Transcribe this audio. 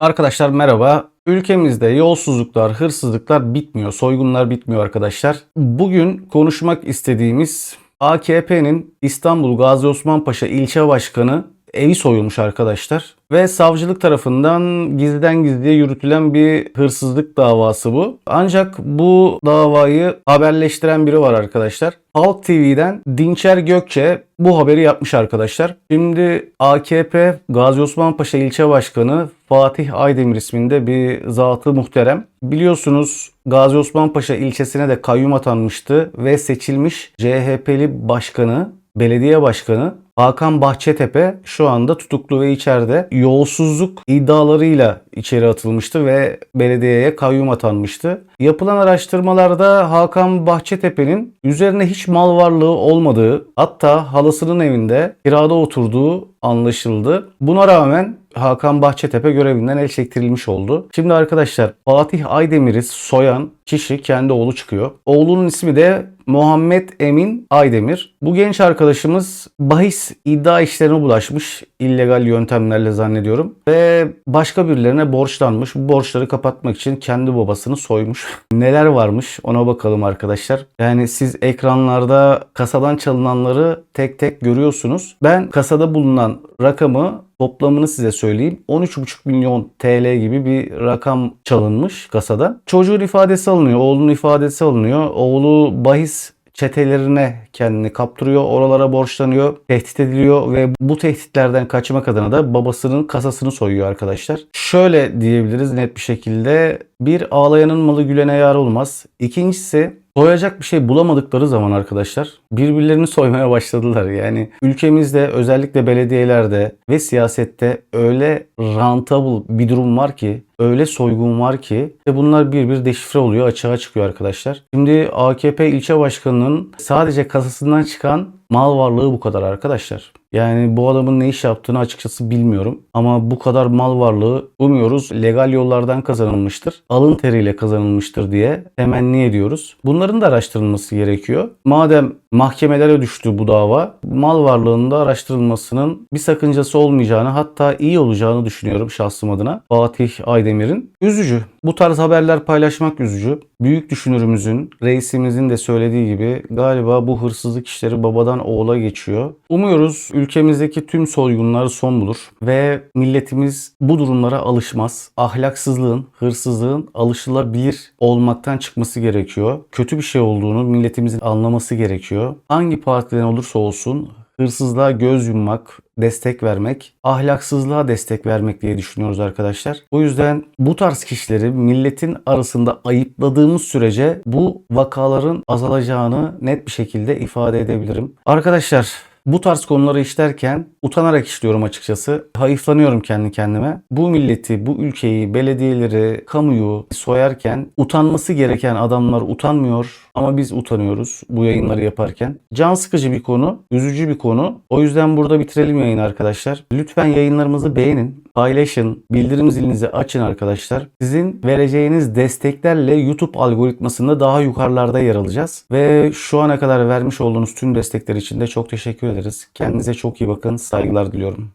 Arkadaşlar merhaba. Ülkemizde yolsuzluklar, hırsızlıklar bitmiyor, soygunlar bitmiyor arkadaşlar. Bugün konuşmak istediğimiz AKP'nin İstanbul Gazi Osman Paşa ilçe başkanı evi soyulmuş arkadaşlar. Ve savcılık tarafından gizliden gizliye yürütülen bir hırsızlık davası bu. Ancak bu davayı haberleştiren biri var arkadaşlar. Halk TV'den Dinçer Gökçe bu haberi yapmış arkadaşlar. Şimdi AKP Gazi Osman Paşa ilçe başkanı Fatih Aydemir isminde bir zatı muhterem. Biliyorsunuz Gazi Osman Paşa ilçesine de kayyum atanmıştı ve seçilmiş CHP'li başkanı, belediye başkanı Hakan Bahçetepe şu anda tutuklu ve içeride yolsuzluk iddialarıyla içeri atılmıştı ve belediyeye kayyum atanmıştı. Yapılan araştırmalarda Hakan Bahçetepe'nin üzerine hiç mal varlığı olmadığı hatta halasının evinde kirada oturduğu anlaşıldı. Buna rağmen Hakan Bahçetepe görevinden el çektirilmiş oldu. Şimdi arkadaşlar Fatih Aydemir'i soyan kişi kendi oğlu çıkıyor. Oğlunun ismi de Muhammed Emin Aydemir. Bu genç arkadaşımız bahis iddia işlerine bulaşmış illegal yöntemlerle zannediyorum ve başka birilerine borçlanmış. Bu borçları kapatmak için kendi babasını soymuş. Neler varmış ona bakalım arkadaşlar. Yani siz ekranlarda kasadan çalınanları tek tek görüyorsunuz. Ben kasada bulunan rakamı toplamını size söyleyeyim. 13,5 milyon TL gibi bir rakam çalınmış kasada. Çocuğun ifadesi alınıyor, oğlunun ifadesi alınıyor. Oğlu bahis çetelerine kendini kaptırıyor, oralara borçlanıyor, tehdit ediliyor ve bu tehditlerden kaçmak adına da babasının kasasını soyuyor arkadaşlar. Şöyle diyebiliriz net bir şekilde bir ağlayanın malı gülene yar olmaz. İkincisi soyacak bir şey bulamadıkları zaman arkadaşlar birbirlerini soymaya başladılar. Yani ülkemizde özellikle belediyelerde ve siyasette öyle rentable bir durum var ki öyle soygun var ki ve bunlar bir bir deşifre oluyor açığa çıkıyor arkadaşlar. Şimdi AKP ilçe başkanının sadece kasasından çıkan mal varlığı bu kadar arkadaşlar. Yani bu adamın ne iş yaptığını açıkçası bilmiyorum. Ama bu kadar mal varlığı umuyoruz legal yollardan kazanılmıştır. Alın teriyle kazanılmıştır diye temenni ediyoruz. Bunların da araştırılması gerekiyor. Madem mahkemelere düştü bu dava, mal varlığında araştırılmasının bir sakıncası olmayacağını hatta iyi olacağını düşünüyorum şahsım adına. Fatih Aydemir'in. Üzücü. Bu tarz haberler paylaşmak üzücü. Büyük düşünürümüzün, reisimizin de söylediği gibi galiba bu hırsızlık işleri babadan oğula geçiyor. Umuyoruz ülkemizdeki tüm soygunlar son bulur ve milletimiz bu durumlara alışmaz. Ahlaksızlığın, hırsızlığın alışılabilir olmaktan çıkması gerekiyor. Kötü bir şey olduğunu milletimizin anlaması gerekiyor. Hangi partiden olursa olsun hırsızlığa göz yummak, destek vermek, ahlaksızlığa destek vermek diye düşünüyoruz arkadaşlar. O yüzden bu tarz kişileri milletin arasında ayıpladığımız sürece bu vakaların azalacağını net bir şekilde ifade edebilirim. Arkadaşlar bu tarz konuları işlerken utanarak işliyorum açıkçası. Hayıflanıyorum kendi kendime. Bu milleti, bu ülkeyi, belediyeleri, kamuyu soyarken utanması gereken adamlar utanmıyor ama biz utanıyoruz bu yayınları yaparken. Can sıkıcı bir konu, üzücü bir konu. O yüzden burada bitirelim yayını arkadaşlar. Lütfen yayınlarımızı beğenin, paylaşın, bildirim zilinizi açın arkadaşlar. Sizin vereceğiniz desteklerle YouTube algoritmasında daha yukarılarda yer alacağız. Ve şu ana kadar vermiş olduğunuz tüm destekler için de çok teşekkür ederiz. Kendinize çok iyi bakın. Saygılar diliyorum.